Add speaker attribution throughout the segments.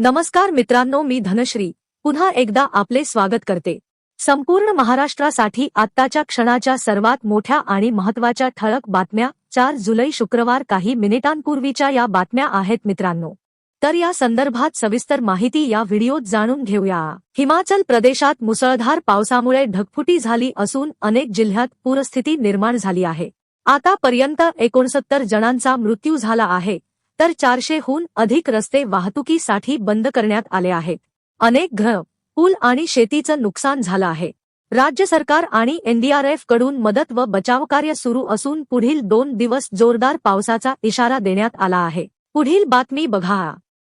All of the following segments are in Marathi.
Speaker 1: नमस्कार मित्रांनो मी धनश्री. पुन्हा एकदा आपले स्वागत करते. संपूर्ण महाराष्ट्रासाठी आत्ताच्या क्षणाच्या सर्वात मोठ्या आणि महत्त्वाच्या ठळक बातम्या चार जुलै शुक्रवार काही मिनिटांपूर्वीच्या या बातम्या आहेत मित्रांनो. तर या संदर्भात सविस्तर माहिती या व्हिडिओत जाणून घेऊया. हिमाचल प्रदेशात मुसळधार पावसामुळे ढगफुटी झाली असून अनेक जिल्ह्यात पूरस्थिती निर्माण झाली आहे. आतापर्यंत एकोणसत्तर जणांचा मृत्यू झाला आहे. तर चारशेहून अधिक रस्ते वाहतुकीसाठी बंद करण्यात आले आहेत. अनेक घर पूल आणि शेतीचं नुकसान झालं आहे. राज्य सरकार आणि एनडीआरएफकडून मदत व बचावकार्य सुरू असून पुढील दोन दिवस जोरदार पावसाचा इशारा देण्यात आला आहे. पुढील बातमी बघा.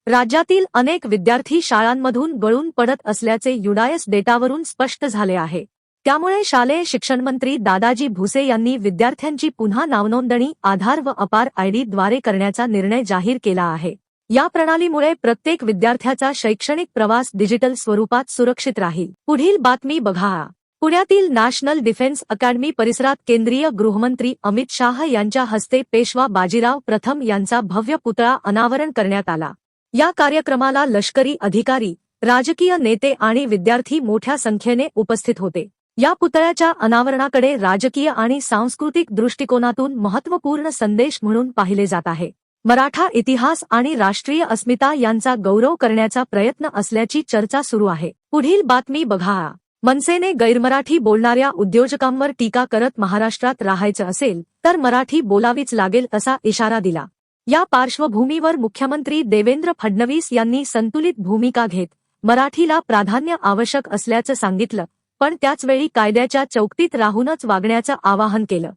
Speaker 1: राज्यातील अनेक विद्यार्थी शाळांमधून गळून पडत असल्याचे युडायस डेटावरून स्पष्ट झाले आहे. त्यामुळे शालेय शिक्षणमंत्री दादाजी भुसे यांनी विद्यार्थ्यांची पुन्हा नावनोंदणी आधार व अपार आयडी द्वारे करण्याचा निर्णय जाहीर केला आहे. या प्रणालीमुळे प्रत्येक विद्यार्थ्याचा शैक्षणिक प्रवास डिजिटल स्वरूपात सुरक्षित राहील. पुढील बातमी बघा. पुण्यातील नॅशनल डिफेन्स अकॅडमी परिसरात केंद्रीय गृहमंत्री अमित शाह यांच्या हस्ते पेशवा बाजीराव प्रथम यांचा भव्य पुतळा अनावरण करण्यात आला. या कार्यक्रमाला लष्करी अधिकारी राजकीय नेते आणि विद्यार्थी मोठ्या संख्येने उपस्थित होते. या पुतळ्याच्या अनावरणाकडे राजकीय आणि सांस्कृतिक दृष्टिकोनातून महत्त्वपूर्ण संदेश म्हणून पाहिले जात आहे. मराठा इतिहास आणि राष्ट्रीय अस्मिता यांचा गौरव करण्याचा प्रयत्न असल्याची चर्चा सुरू आहे. पुढील बातमी बघा. मनसेने गैरमराठी बोलणाऱ्या उद्योजकांवर टीका करत महाराष्ट्रात राहायचं असेल तर मराठी बोलावीच लागेल असा इशारा दिला. या पार्श्वभूमीवर मुख्यमंत्री देवेंद्र फडणवीस यांनी संतुलित भूमिका घेत मराठीला प्राधान्य आवश्यक असल्याचं सांगितलं. पण त्याचवेळी कायद्याच्या चौकटीत राहूनच वागण्याचं आवाहन केलं.